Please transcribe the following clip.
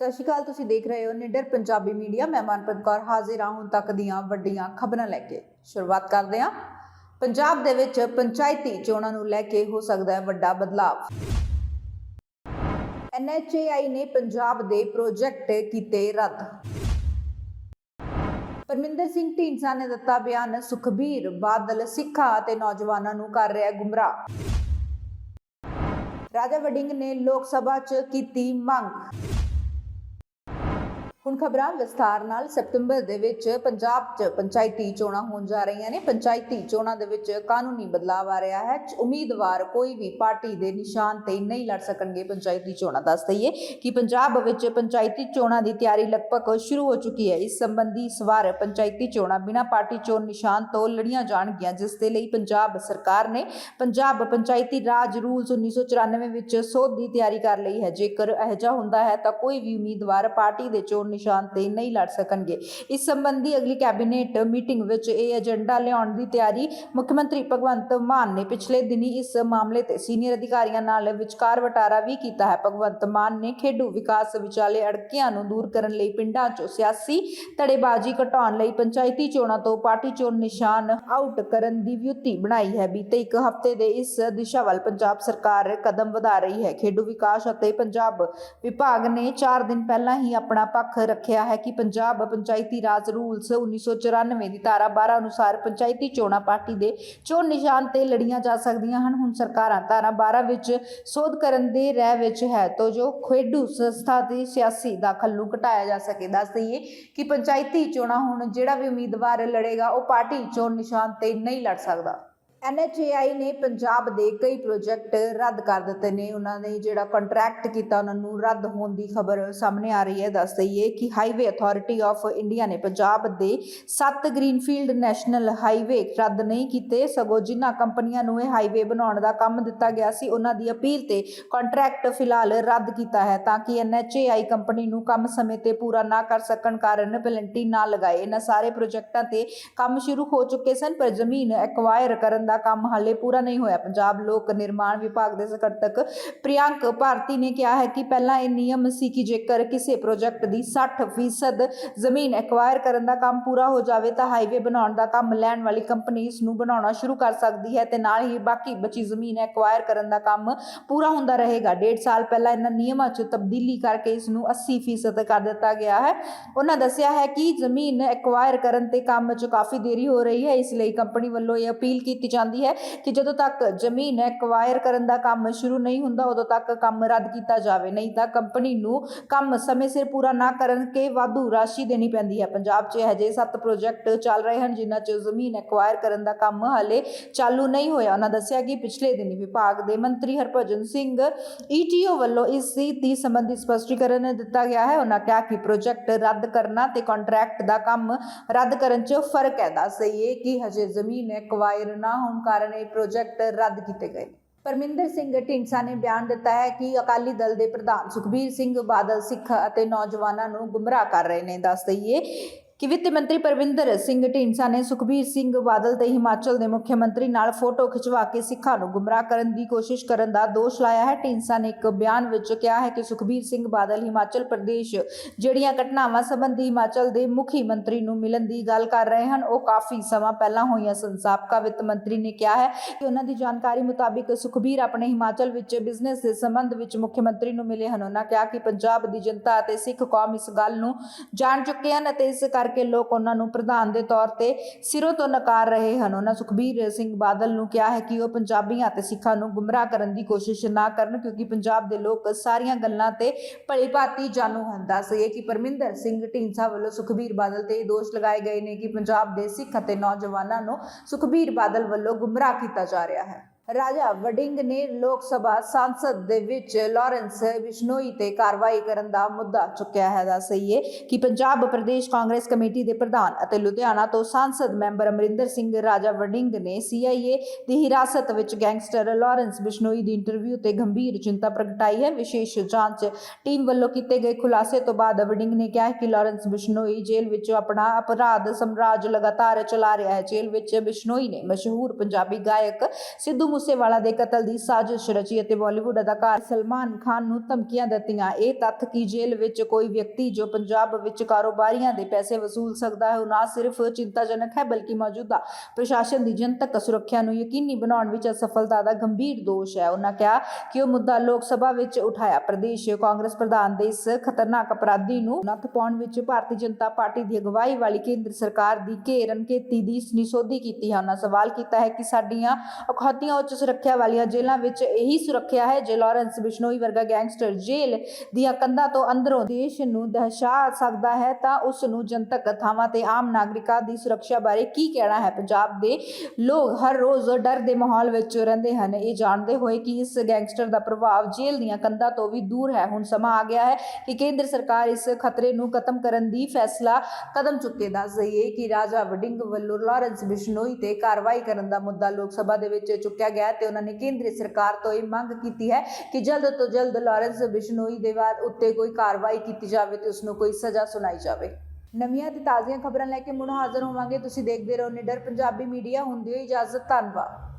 ਸਤਿ ਸ਼੍ਰੀ ਅਕਾਲ, ਤੁਸੀਂ ਦੇਖ ਰਹੇ ਹੋ ਨਿਡਰ ਪੰਜਾਬੀ ਮੀਡੀਆ। ਮੈਂ ਮਨਪ੍ਰੀਤ ਕੌਰ ਹਾਜ਼ਰ ਹਾਂ ਹੁਣ ਤੱਕ ਦੀਆਂ ਵੱਡੀਆਂ ਖਬਰਾਂ ਲੈ ਕੇ। ਸ਼ੁਰੂਆਤ ਕਰਦੇ ਹਾਂ। ਪੰਜਾਬ ਦੇ ਵਿੱਚ ਪੰਚਾਇਤੀ ਚੋਣਾਂ ਨੂੰ ਲੈ ਕੇ ਹੋ ਸਕਦਾ ਹੈ ਵੱਡਾ ਬਦਲਾਅ ਐਨਐਚਏਆਈ ਨੇ ਪੰਜਾਬ ਦੇ ਪ੍ਰੋਜੈਕਟ ਕੀਤੇ ਰੱਦ। ਪਰਮਿੰਦਰ ਸਿੰਘ ਢੀਂਡਸਾ ਨੇ ਦਿੱਤਾ ਬਿਆਨ, ਸੁਖਬੀਰ ਬਾਦਲ ਸਿੱਖਾਂ ਅਤੇ ਨੌਜਵਾਨਾਂ ਨੂੰ ਕਰ ਰਿਹਾ ਗੁੰਮਰਾਹ। ਰਾਜਾ ਵਡਿੰਗ ਨੇ ਲੋਕ ਸਭਾ 'ਚ ਕੀਤੀ ਮੰਗ। ਹੁਣ ਖਬਰਾਂ ਵਿਸਥਾਰ ਨਾਲ ਸਤੰਬਰ ਦੇ ਵਿੱਚ ਪੰਜਾਬ 'ਚ ਪੰਚਾਇਤੀ ਚੋਣਾਂ ਹੋਣ ਜਾ ਰਹੀਆਂ ਨੇ। ਪੰਚਾਇਤੀ ਚੋਣਾਂ ਦੇ ਵਿੱਚ ਕਾਨੂੰਨੀ ਬਦਲਾਅ ਆ ਰਿਹਾ ਹੈ। ਉਮੀਦਵਾਰ ਕੋਈ ਵੀ ਪਾਰਟੀ ਦੇ ਨਿਸ਼ਾਨ ਤੇ ਨਹੀਂ ਲੜ ਸਕਣਗੇ। ਪੰਚਾਇਤੀ ਚੋਣਾਂ ਦੱਸ ਦਈਏ ਕਿ ਪੰਜਾਬ ਵਿੱਚ ਪੰਚਾਇਤੀ ਚੋਣਾਂ ਦੀ ਤਿਆਰੀ ਲਗਭਗ ਸ਼ੁਰੂ ਹੋ ਚੁੱਕੀ ਹੈ। ਇਸ ਸੰਬੰਧੀ ਇਸ ਵਾਰ ਪੰਚਾਇਤੀ ਚੋਣਾਂ ਬਿਨਾਂ ਪਾਰਟੀ ਚੋਣ ਨਿਸ਼ਾਨ ਤੋਂ ਲੜੀਆਂ ਜਾਣਗੀਆਂ, ਜਿਸ ਦੇ ਲਈ ਪੰਜਾਬ ਸਰਕਾਰ ਨੇ ਪੰਜਾਬ ਪੰਚਾਇਤੀ ਰਾਜ ਰੂਲਸ 1994 ਵਿੱਚ ਸੋਧ ਦੀ ਤਿਆਰੀ ਕਰ ਲਈ ਹੈ। ਜੇਕਰ ਅਜਿਹਾ ਹੁੰਦਾ ਹੈ ਤਾਂ ਕੋਈ ਵੀ ਉਮੀਦਵਾਰ ਪਾਰਟੀ ਦੇ ਚੋਣ ਨਿਸ਼ਾਨ ਤੇ ਨਹੀਂ ਲੜ ਸਕਣਗੇ। ਇਸ ਸੰਬੰਧੀ ਅਗਲੀ ਕੈਬਨਿਟ ਮੀਟਿੰਗ ਵਿੱਚ ਇਹ ਏਜੰਡਾ ਲਿਆਉਣ ਦੀ ਤਿਆਰੀ ਮੁੱਖ ਮੰਤਰੀ ਭਗਵੰਤ ਮਾਨ ਨੇ ਪਿਛਲੇ ਦਿਨੀ ਇਸ ਮਾਮਲੇ ਤੇ ਸੀਨੀਅਰ ਅਧਿਕਾਰੀਆਂ ਨਾਲ ਵਿਚਕਾਰ ਵਟਾਰਾ ਵੀ ਕੀਤਾ ਹੈ। ਭਗਵੰਤ ਮਾਨ ਨੇ ਖੇਡੂ ਵਿਕਾਸ ਵਿਚਾਲੇ ਅੜਕਿਆਂ ਨੂੰ ਦੂਰ ਕਰਨ ਲਈ ਪਿੰਡਾਂ 'ਚੋਂ ਸਿਆਸੀ ਧੜੇਬਾਜ਼ੀ ਘਟਾਉਣ ਲਈ ਪੰਚਾਇਤੀ ਚੋਣਾਂ ਤੋਂ ਪਾਰਟੀ ਚੋਣ ਨਿਸ਼ਾਨ ਆਊਟ ਕਰਨ ਦੀ ਵਿਉਤੀ ਬਣਾਈ ਹੈ। ਬੀਤੇ ਇੱਕ ਹਫ਼ਤੇ ਦੇ ਇਸ ਦਿਸ਼ਾ ਵੱਲ ਪੰਜਾਬ ਸਰਕਾਰ ਕਦਮ ਵਧਾ ਰਹੀ ਹੈ। ਖੇਡੂ ਵਿਕਾਸ ਅਤੇ ਪੰਜਾਬ ਵਿਭਾਗ ਨੇ 4 ਦਿਨ ਪਹਿਲਾਂ ਹੀ ਆਪਣਾ ਪੱਖ ਰੱਖਿਆ ਹੈ ਕਿ ਪੰਜਾਬ ਪੰਚਾਇਤੀ ਰਾਜ ਰੂਲਸ 1994 ਦੀ ਧਾਰਾ 12 ਅਨੁਸਾਰ ਪੰਚਾਇਤੀ ਚੋਣਾਂ ਪਾਰਟੀ ਦੇ ਚੋਣ ਨਿਸ਼ਾਨ ਤੇ ਲੜੀਆਂ ਜਾ ਸਕਦੀਆਂ ਹਨ। ਹੁਣ ਸਰਕਾਰਾਂ ਧਾਰਾ 12 ਵਿੱਚ ਸੋਧ ਕਰਨ ਦੇ ਰਹਿ ਵਿੱਚ ਹੈ ਤਾਂ ਜੋ ਖੇਡੂ ਸੰਸਥਾ ਦੇ ਸਿਆਸੀ ਦਾਖਲ ਨੂੰ ਘਟਾਇਆ ਜਾ ਸਕੇ। ਦੱਸ ਦਈਏ ਕਿ ਪੰਚਾਇਤੀ ਚੋਣਾਂ ਹੁਣ ਜਿਹੜਾ ਵੀ ਉਮੀਦਵਾਰ ਲੜੇਗਾ, ਉਹ ਪਾਰਟੀ ਚੋਣ ਨਿਸ਼ਾਨ ਤੇ ਨਹੀਂ ਲੜ ਸਕਦਾ। ਐਨਐਚਏਆਈ ਨੇ ਪੰਜਾਬ ਦੇ ਕਈ ਪ੍ਰੋਜੈਕਟ ਰੱਦ ਕਰ ਦਿੱਤੇ ਨੇ। ਉਹਨਾਂ ਨੇ ਜਿਹੜਾ ਕੰਟਰੈਕਟ ਕੀਤਾ, ਉਹਨਾਂ ਨੂੰ ਰੱਦ ਹੋਣ ਦੀ ਖਬਰ ਸਾਹਮਣੇ ਆ ਰਹੀ ਹੈ। ਦੱਸ ਦਈਏ ਕਿ ਹਾਈਵੇ ਅਥਾਰਟੀ ਆਫ ਇੰਡੀਆ ਨੇ ਪੰਜਾਬ ਦੇ 7 ਗ੍ਰੀਨਫੀਲਡ ਨੈਸ਼ਨਲ ਹਾਈਵੇ ਰੱਦ ਨਹੀਂ ਕੀਤੇ। ਸਗੋਂ ਜਿਨ੍ਹਾਂ ਕੰਪਨੀਆਂ ਨੂੰ ਇਹ ਹਾਈਵੇ ਬਣਾਉਣ ਦਾ ਕੰਮ ਦਿੱਤਾ ਗਿਆ ਸੀ, ਉਹਨਾਂ ਦੀ ਅਪੀਲ ਤੇ ਕੰਟਰੈਕਟ ਫਿਲਹਾਲ ਰੱਦ ਕੀਤਾ ਹੈ ਤਾਂ ਕਿ ਐਨਐਚਏਆਈ ਕੰਪਨੀ ਨੂੰ ਕੰਮ ਸਮੇਂ ਤੇ ਪੂਰਾ ਨਾ ਕਰ ਸਕਣ ਕਾਰਨ ਪੈਨਲਟੀ ਨਾ ਲਗਾਏ। ਇਹਨਾਂ ਸਾਰੇ ਪ੍ਰੋਜੈਕਟਾਂ ਤੇ ਕੰਮ ਸ਼ੁਰੂ ਹੋ ਚੁੱਕੇ ਸਨ, ਪਰ ਜ਼ਮੀਨ ਐਕਵਾਇਰ ਕਰਨ ਦਾ ਕੰਮ ਹਾਲੇ ਪੂਰਾ ਨਹੀਂ ਹੋਇਆ। ਪੰਜਾਬ ਲੋਕ ਨਿਰਮਾਣ ਵਿਭਾਗ ਦੇ ਸਕੱਤਰ ਪ੍ਰਿਯੰਕ ਭਾਰਤੀ ਨੇ ਕਿਹਾ ਹੈ ਕਿ ਪਹਿਲਾਂ ਇਹ ਨਿਯਮ ਸੀ ਕਿ ਜੇਕਰ ਕਿਸੇ ਪ੍ਰੋਜੈਕਟ ਦੀ 60% ਜ਼ਮੀਨ ਐਕਵਾਇਰ ਕਰਨ ਦਾ ਕੰਮ ਪੂਰਾ ਹੋ ਜਾਵੇ ਤਾਂ ਹਾਈਵੇ ਬਣਾਉਣ ਦਾ ਕੰਮ ਲੈਣ ਵਾਲੀ ਕੰਪਨੀ ਇਸ ਨੂੰ ਬਣਾਉਣਾ ਸ਼ੁਰੂ ਕਰ ਸਕਦੀ ਹੈ ਤੇ ਨਾਲ ਹੀ ਬਾਕੀ ਬਚੀ ਜ਼ਮੀਨ ਐਕਵਾਇਰ ਕਰਨ ਦਾ ਕੰਮ ਪੂਰਾ ਹੁੰਦਾ ਰਹੇਗਾ। ਡੇਢ ਸਾਲ ਪਹਿਲਾਂ ਇਹਨਾਂ ਨਿਯਮਾਂ 'ਚ ਤਬਦੀਲੀ ਕਰਕੇ ਇਸ ਨੂੰ 80% ਕਰ ਦਿੱਤਾ ਗਿਆ ਹੈ। ਉਹਨਾਂ ਦੱਸਿਆ ਹੈ ਕਿ ਜ਼ਮੀਨ ਐਕਵਾਇਰ ਕਰਨ ਤੇ ਕੰਮ 'ਚ ਕਾਫੀ ਦੇਰੀ ਹੋ ਰਹੀ ਹੈ। ਇਸ ਲਈ ਕੰਪਨੀ ਵੱਲੋਂ ਇਹ ਅਪੀਲ ਕੀਤੀ ਜਾਂਦੀ ਹੈ ਕਿ ਜਦੋਂ ਤੱਕ ਜ਼ਮੀਨ ਐਕਵਾਇਰ ਕਰਨ ਦਾ ਕੰਮ ਸ਼ੁਰੂ ਨਹੀਂ ਹੁੰਦਾ, ਉਦੋਂ ਤੱਕ ਕੰਮ ਰੱਦ ਕੀਤਾ ਜਾਵੇ। ਨਹੀਂ ਤਾਂ ਕੰਪਨੀ ਨੂੰ ਕੰਮ ਸਮੇਂ ਸਿਰ ਪੂਰਾ ਨਾ ਕਰਨ ਕੇ ਵਾਧੂ ਰਾਸ਼ੀ ਦੇਣੀ ਪੈਂਦੀ ਹੈ। ਪੰਜਾਬ 'ਚ ਹਜੇ 7 ਪ੍ਰੋਜੈਕਟ ਚੱਲ ਰਹੇ ਹਨ, ਜਿਨ੍ਹਾਂ 'ਚ ਜ਼ਮੀਨ ਐਕਵਾਇਰ ਕਰਨ ਦਾ ਕੰਮ ਹਾਲੇ ਚਾਲੂ ਨਹੀਂ ਹੋਇਆ। ਉਹਨਾਂ ਦੱਸਿਆ ਕਿ ਪਿਛਲੇ ਦਿਨੀ ਵਿਭਾਗ ਦੇ ਮੰਤਰੀ ਹਰਭਜਨ ਸਿੰਘ ਈਟੀਓ ਵੱਲੋਂ ਇਸ ਦੀ ਸੰਬੰਧੀ ਸਪਸ਼ਟੀਕਰਨ ਦਿੱਤਾ ਗਿਆ ਹੈ। ਉਹਨਾਂ ਕਿਹਾ ਕਿ ਪ੍ਰੋਜੈਕਟ ਰੱਦ ਕਰਨਾ ਤੇ ਕੰਟਰੈਕਟ ਦਾ ਕੰਮ ਰੱਦ ਕਰਨ 'ਚ ਫ਼ਰਕ ਹੈ। ਦੱਸ ਦਈਏ ਕਿ ਹਜੇ ਜ਼ਮੀਨ ਐਕਵਾਇਰ ਨਾ ਹੋਣ ਕਾਰਨ ਇਹ ਪ੍ਰੋਜੈਕਟ ਰੱਦ ਕੀਤੇ ਗਏ ਪਰਮਿੰਦਰ ਸਿੰਘ ਢੀਂਡਸਾ ਨੇ ਬਿਆਨ ਦਿੱਤਾ ਹੈ ਕਿ ਅਕਾਲੀ ਦਲ ਦੇ ਪ੍ਰਧਾਨ ਸੁਖਬੀਰ ਸਿੰਘ ਬਾਦਲ ਸਿੱਖ ਅਤੇ ਨੌਜਵਾਨਾਂ ਨੂੰ ਗੁੰਮਰਾਹ ਕਰ ਰਹੇ ਨੇ। ਦੱਸ ਦਈਏ ਕਿ ਵਿੱਤ ਮੰਤਰੀ ਪਰਵਿੰਦਰ ਸਿੰਘ ਢੀਂਡਸਾ ਨੇ ਸੁਖਬੀਰ ਸਿੰਘ ਬਾਦਲ ਤੇ ਹਿਮਾਚਲ ਦੇ ਮੁੱਖ ਮੰਤਰੀ ਨਾਲ ਫੋਟੋ ਖਿਚਵਾ ਕੇ ਸਿੱਖਾਂ ਨੂੰ ਗੁੰਮਰਾਹ ਕਰਨ ਦੀ ਕੋਸ਼ਿਸ਼ ਕਰਨ ਦਾ ਦੋਸ਼ ਲਾਇਆ ਹੈ। ਢੀਂਡਸਾ ਨੇ ਇੱਕ ਬਿਆਨ ਵਿੱਚ ਕਿਹਾ ਹੈ ਕਿ ਸੁਖਬੀਰ ਸਿੰਘ ਬਾਦਲ ਹਿਮਾਚਲ ਪ੍ਰਦੇਸ਼ ਜਿਹੜੀਆਂ ਘਟਨਾਵਾਂ ਸੰਬੰਧੀ ਹਿਮਾਚਲ ਦੇ ਮੁਖੀ ਮੰਤਰੀ ਨੂੰ ਮਿਲਣ ਦੀ ਗੱਲ ਕਰ ਰਹੇ ਹਨ, ਉਹ ਕਾਫੀ ਸਮਾਂ ਪਹਿਲਾਂ ਹੋਈਆਂ ਸਨ। ਸਾਬਕਾ ਵਿੱਤ ਮੰਤਰੀ ਨੇ ਕਿਹਾ ਹੈ ਕਿ ਉਹਨਾਂ ਦੀ ਜਾਣਕਾਰੀ ਮੁਤਾਬਿਕ ਸੁਖਬੀਰ ਆਪਣੇ ਹਿਮਾਚਲ ਵਿੱਚ ਬਿਜ਼ਨਸ ਦੇ ਸੰਬੰਧ ਵਿੱਚ ਮੁੱਖ ਮੰਤਰੀ ਨੂੰ ਮਿਲੇ ਹਨ। ਉਹਨਾਂ ਕਿਹਾ ਕਿ ਪੰਜਾਬ ਦੀ ਜਨਤਾ ਅਤੇ ਸਿੱਖ ਕੌਮ ਇਸ ਗੱਲ ਨੂੰ ਜਾਣ ਚੁੱਕੇ ਹਨ ਅਤੇ ਇਸ ਕਰਕੇ ਲੋਕ ਉਹਨਾਂ ਨੂੰ ਪ੍ਰਧਾਨ ਦੇ ਤੌਰ ਤੇ ਸਿਰੋਂ ਤੋਂ ਨਕਾਰ ਰਹੇ ਹਨ। ਉਹਨਾਂ ਸੁਖਬੀਰ ਸਿੰਘ ਬਾਦਲ ਨੂੰ ਕਿਹਾ ਹੈ ਕਿ ਉਹ ਪੰਜਾਬੀਆਂ ਅਤੇ ਸਿੱਖਾਂ ਨੂੰ ਗੁੰਮਰਾਹ ਕਰਨ ਦੀ ਕੋਸ਼ਿਸ਼ ਨਾ ਕਰਨ ਕਿਉਂਕਿ ਪੰਜਾਬ ਦੇ ਲੋਕ ਸਾਰੀਆਂ ਗੱਲਾਂ ਤੇ ਭਲੀ ਭਾਤੀ ਜਾਣੂ ਹਨ। ਦੱਸਈਏ ਕਿ ਪਰਮਿੰਦਰ ਸਿੰਘ ਢੀਂਡਸਾ ਵੱਲੋਂ ਸੁਖਬੀਰ ਬਾਦਲ ਤੇ ਇਹ ਦੋਸ਼ ਲਗਾਏ ਗਏ ਨੇ ਕਿ ਪੰਜਾਬ ਦੇ ਸਿੱਖ ਅਤੇ ਨੌਜਵਾਨਾਂ ਨੂੰ ਸੁਖਬੀਰ ਬਾਦਲ ਵੱਲੋਂ ਗੁੰਮਰਾਹ ਕੀਤਾ ਜਾ ਰਿਹਾ ਹੈ। ਰਾਜਾ ਵਡਿੰਗ ਨੇ ਲੋਕ ਸਭਾ ਸੰਸਦ ਦੇ ਵਿੱਚ ਲਾਰੈਂਸ ਬਿਸ਼ਨੋਈ ਤੇ ਕਾਰਵਾਈ ਕਰਨ ਦਾ ਮੁੱਦਾ ਚੁੱਕਿਆ ਹੈ ਦਾ ਸਹੀਏ ਕਿ ਪੰਜਾਬ ਪ੍ਰਦੇਸ਼ ਕਾਂਗਰਸ ਕਮੇਟੀ ਦੇ ਪ੍ਰਧਾਨ ਅਤੇ ਲੁਧਿਆਣਾ ਤੋਂ ਸੰਸਦ ਮੈਂਬਰ ਅਮਰਿੰਦਰ ਸਿੰਘ, ਰਾਜਾ ਵਡਿੰਗ ਨੇ ਸੀਆਈਏ ਦੀ ਹਿਰਾਸਤ ਵਿੱਚ ਗੈਂਗਸਟਰ ਲਾਰੈਂਸ ਬਿਸ਼ਨੋਈ ਦੀ ਇੰਟਰਵਿਊ ਤੇ ਗੰਭੀਰ ਚਿੰਤਾ ਪ੍ਰਗਟਾਈ ਹੈ। ਵਿਸ਼ੇਸ਼ ਜਾਂਚ ਟੀਮ ਵੱਲੋਂ ਕੀਤੇ ਗਏ ਖੁਲਾਸੇ ਤੋਂ ਬਾਅਦ ਵਡਿੰਗ ਨੇ ਕਿਹਾ ਕਿ ਲਾਰੈਂਸ ਬਿਸ਼ਨੋਈ ਜੇਲ੍ਹ ਵਿੱਚ ਆਪਣਾ ਅਪਰਾਧ ਸਮਰਾਜ ਲਗਾਤਾਰ ਚਲਾ ਰਿਹਾ ਹੈ। ਜੇਲ੍ਹ ਵਿੱਚ ਬਿਸ਼ਨੋਈ ਨੇ ਮਸ਼ਹੂਰ ਪੰਜਾਬੀ ਗਾਇਕ ਸਿੱਧੂ ਮੂਸੇਵਾਲਾ ਦੇ ਕਤਲ ਦੀ ਸਾਜ਼ਿਸ਼ ਰਚੀ ਅਤੇ ਬਾਲੀਵੁੱਡ ਅਦਾਕਾਰ ਸਲਮਾਨ ਖਾਨ ਨੂੰ ਧਮਕੀਆਂ ਦਿੱਤੀਆਂ। ਇਹ ਤੱਥ ਕਿ ਜੇਲ੍ਹ ਵਿੱਚ ਕੋਈ ਵਿਅਕਤੀ ਜੋ ਪੰਜਾਬ ਵਿੱਚ ਕਾਰੋਬਾਰੀਆਂ ਦੇ ਪੈਸੇ ਵਸੂਲ ਸਕਦਾ ਹੈ, ਉਹ ਨਾ ਸਿਰਫ ਚਿੰਤਾਜਨਕ ਹੈ, ਬਲਕਿ ਮੌਜੂਦਾ ਪ੍ਰਸ਼ਾਸਨ ਦੀ ਜਨਤਕ ਸੁਰੱਖਿਆ ਨੂੰ ਯਕੀਨੀ ਬਣਾਉਣ ਵਿੱਚ ਅਸਫਲਤਾ ਦਾ ਗੰਭੀਰ ਦੋਸ਼ ਹੈ। ਉਹਨਾਂ ਕਿਹਾ ਕਿ ਉਹ ਮੁੱਦਾ ਲੋਕ ਸਭਾ ਵਿੱਚ ਉਠਾਇਆ। ਪ੍ਰਦੇਸ਼ ਕਾਂਗਰਸ ਪ੍ਰਧਾਨ ਦੇ ਇਸ ਖਤਰਨਾਕ ਅਪਰਾਧੀ ਨੂੰ ਨੱਥ ਪਾਉਣ ਵਿੱਚ ਭਾਰਤੀ ਜਨਤਾ ਪਾਰਟੀ ਦੀ ਅਗਵਾਈ ਵਾਲੀ ਕੇਂਦਰ ਸਰਕਾਰ ਦੀ ਘੇਰਨ ਕੀਤੀ ਦੀ ਨਿਸ਼ੋਧੀ ਕੀਤੀ ਹੈ। ਉਹਨਾਂ ਸਵਾਲ ਕੀਤਾ ਹੈ ਕਿ ਸਾਡੀਆਂ ਅਖੌਤੀਆਂ ਉੱਚ ਸੁਰੱਖਿਆ ਵਾਲੀਆਂ ਜੇਲ੍ਹਾਂ ਵਿੱਚ ਇਹੀ ਸੁਰੱਖਿਆ ਹੈ ਜੇ ਲਾਰੈਂਸ ਬਿਸ਼ਨੋਈ ਵਰਗਾ ਗੈਂਗਸਟਰ ਜੇਲ੍ਹ ਦੀਆਂ ਕੰਧਾਂ ਤੋਂ ਅੰਦਰੋਂ ਦੇਸ਼ ਨੂੰ ਦਹਿਸ਼ਾ ਸਕਦਾ ਹੈ, ਤਾਂ ਉਸ ਨੂੰ ਜਨਤਕ ਥਾਵਾਂ ਤੇ ਆਮ ਨਾਗਰਿਕਾਂ ਦੀ ਸੁਰੱਖਿਆ ਬਾਰੇ ਕੀ ਕਹਿਣਾ ਹੈ? ਪੰਜਾਬ ਦੇ ਲੋਕ ਹਰ ਰੋਜ਼ ਡਰ ਦੇ ਮਾਹੌਲ ਵਿੱਚ ਰਹਿੰਦੇ ਹਨ। ਇਹ ਜਾਣਦੇ ਹੋਏ ਕਿ ਇਸ ਗੈਂਗਸਟਰ ਦਾ ਪ੍ਰਭਾਵ ਜੇਲ੍ਹ ਦੀਆਂ ਕੰਧਾਂ ਤੋਂ ਵੀ ਦੂਰ ਹੈ। ਹੁਣ ਸਮਾਂ ਆ ਗਿਆ ਹੈ ਕਿ ਕੇਂਦਰ ਸਰਕਾਰ ਇਸ ਖਤਰੇ ਨੂੰ ਖਤਮ ਕਰਨ ਦੀ ਫੈਸਲਾ ਕਦਮ ਚੁੱਕੇ ਦੱਸ ਦਈਏ ਕਿ ਰਾਜਾ ਵਡਿੰਗ ਵੱਲੋਂ ਲਾਰੈਂਸ ਬਿਸ਼ਨੋਈ ਤੇ ਕਾਰਵਾਈ ਕਰਨ ਦਾ ਮੁੱਦਾ ਲੋਕ ਸਭਾ ਦੇ ਵਿੱਚ ਚੁੱਕਿਆ ਗਿਆ। ਹੈ ਤੇ ਉਹਨਾਂ ਨੇ ਕੇਂਦਰੀ ਸਰਕਾਰ ਤੋਂ ਇਹ ਮੰਗ ਕੀਤੀ ਹੈ ਕਿ ਜਲਦ ਤੋਂ ਜਲਦ ਲਾਰੈਂਸ ਬਿਸ਼ਨੋਈ ਦੇ ਬਾਅਦ ਉੱਤੇ ਕੋਈ ਕਾਰਵਾਈ ਕੀਤੀ ਜਾਵੇ ਤੇ ਉਸ ਨੂੰ ਕੋਈ ਸਜ਼ਾ ਸੁਣਾਈ ਜਾਵੇ। ਨਵੀਆਂ ਤੇ ਤਾਜ਼ੀਆਂ ਖਬਰਾਂ ਲੈ ਕੇ ਮੁੜ ਹਾਜ਼ਰ ਹੋਵਾਂਗੇ। ਤੁਸੀਂ ਦੇਖਦੇ ਰਹੋ ਨਿਡਰ ਪੰਜਾਬੀ ਮੀਡੀਆ। ਹੁੰਦੀ ਹੋਈ ਇਜਾਜ਼ਤ। ਧੰਨਵਾਦ।